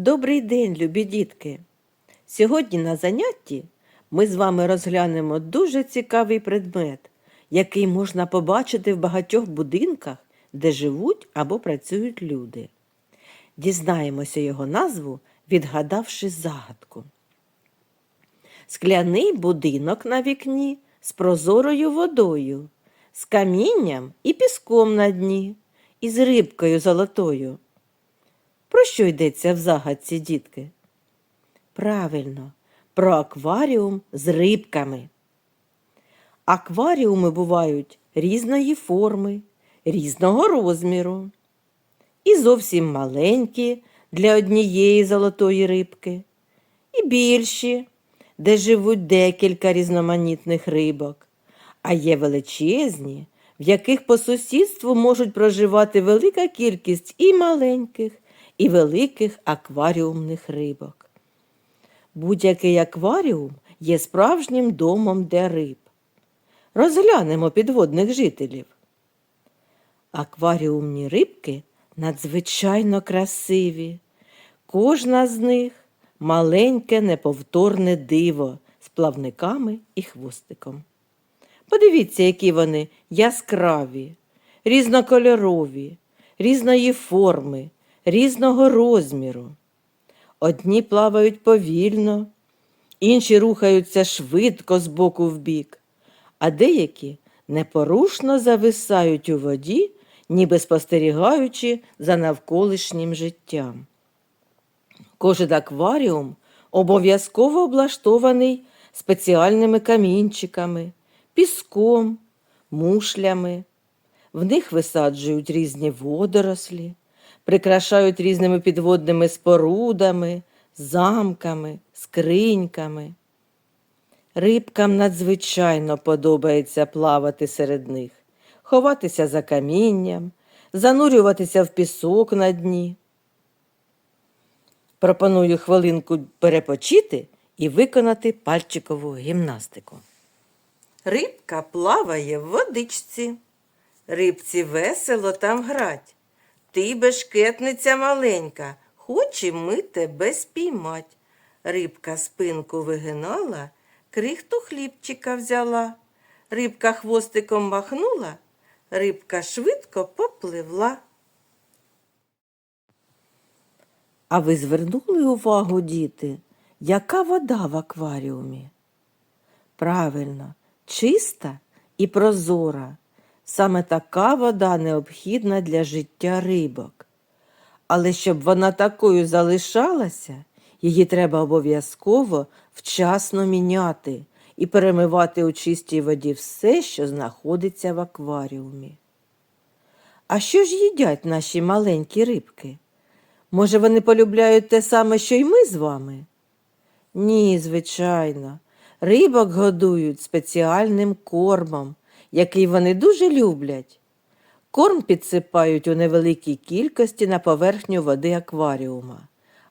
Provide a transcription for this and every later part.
Добрий день, любі дітки! Сьогодні на занятті ми з вами розглянемо дуже цікавий предмет, який можна побачити в багатьох будинках, де живуть або працюють люди. Дізнаємося його назву, відгадавши загадку. Скляний будинок на вікні з прозорою водою, з камінням і піском на дні, і з рибкою золотою. Про що йдеться в загадці, дітки? Правильно, про акваріум з рибками. Акваріуми бувають різної форми, різного розміру. І зовсім маленькі для однієї золотої рибки, і більші, де живуть декілька різноманітних рибок, а є величезні, в яких по сусідству можуть проживати велика кількість і маленьких, і великих акваріумних рибок. Будь-який акваріум є справжнім домом для риб. Розглянемо підводних жителів. Акваріумні рибки надзвичайно красиві. Кожна з них маленьке неповторне диво з плавниками і хвостиком. Подивіться, які вони яскраві, різнокольорові, різної форми, різного розміру. Одні плавають повільно, інші рухаються швидко з боку в бік, а деякі непорушно зависають у воді, ніби спостерігаючи за навколишнім життям. Кожен акваріум обов'язково облаштований спеціальними камінчиками, піском, мушлями. В них висаджують різні водорослі, прикрашають різними підводними спорудами, замками, скриньками. Рибкам надзвичайно подобається плавати серед них, ховатися за камінням, занурюватися в пісок на дні. Пропоную хвилинку перепочити і виконати пальчикову гімнастику. Рибка плаває в водичці. Рибці весело там грать. Ти бешкетниця маленька, хочем ми тебе спіймать. Рибка спинку вигинала, крихту хлібчика взяла. Рибка хвостиком махнула, рибка швидко попливла. А ви звернули увагу, діти, яка вода в акваріумі? Правильно, чиста і прозора. Саме така вода необхідна для життя рибок. Але щоб вона такою залишалася, її треба обов'язково вчасно міняти і перемивати у чистій воді все, що знаходиться в акваріумі. А що ж їдять наші маленькі рибки? Може, вони полюбляють те саме, що й ми з вами? Ні, звичайно, рибок годують спеціальним кормом, який вони дуже люблять. Корм підсипають у невеликій кількості на поверхню води акваріума,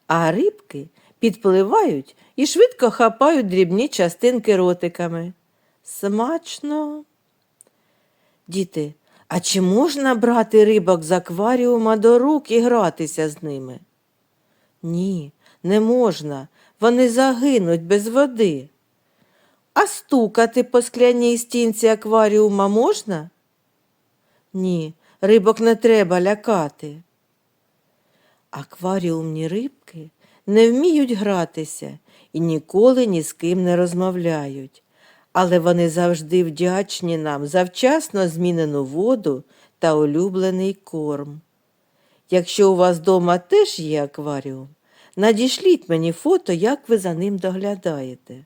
а рибки підпливають і швидко хапають дрібні частинки ротиками. Смачно. Діти, а чи можна брати рибок з акваріума до рук і гратися з ними? Ні, не можна. Вони загинуть без води. А стукати по скляній стінці акваріума можна? Ні, рибок не треба лякати. Акваріумні рибки не вміють гратися і ніколи ні з ким не розмовляють, але вони завжди вдячні нам за вчасно змінену воду та улюблений корм. Якщо у вас вдома теж є акваріум, надішліть мені фото, як ви за ним доглядаєте.